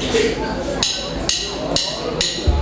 Thank you.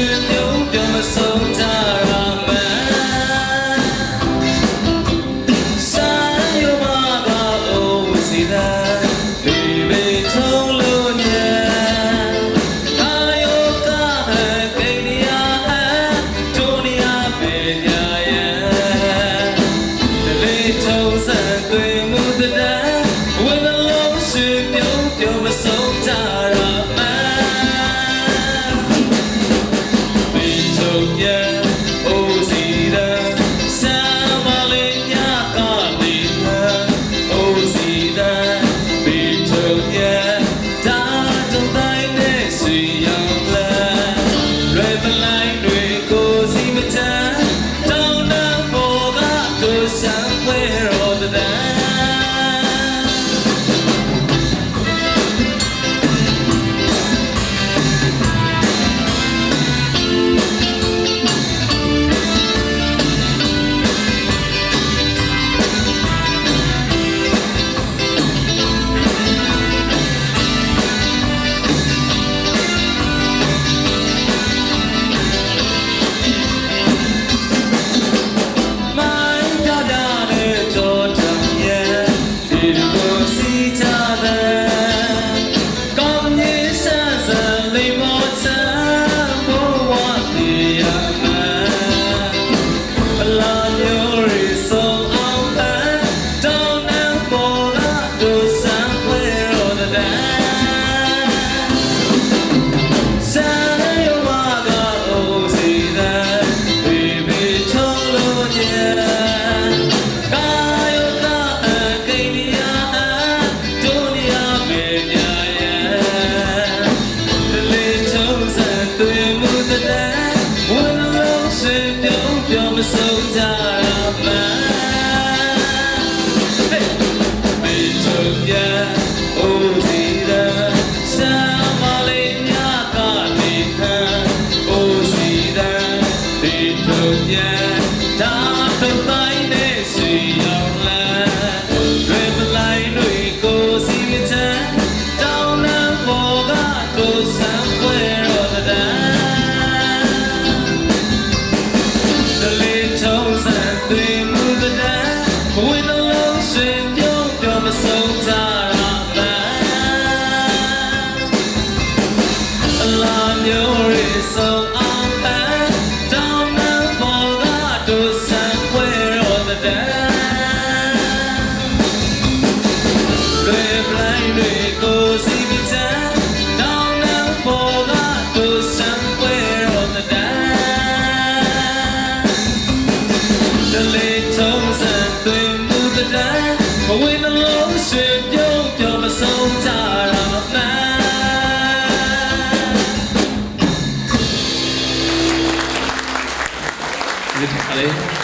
teu, teu, teu, meu Yeah, down the line, they see. တန်းဘဝနှလုံးဆွေပြုံးပြောမဆုံးကြတာမမှန်ဒီခါလေး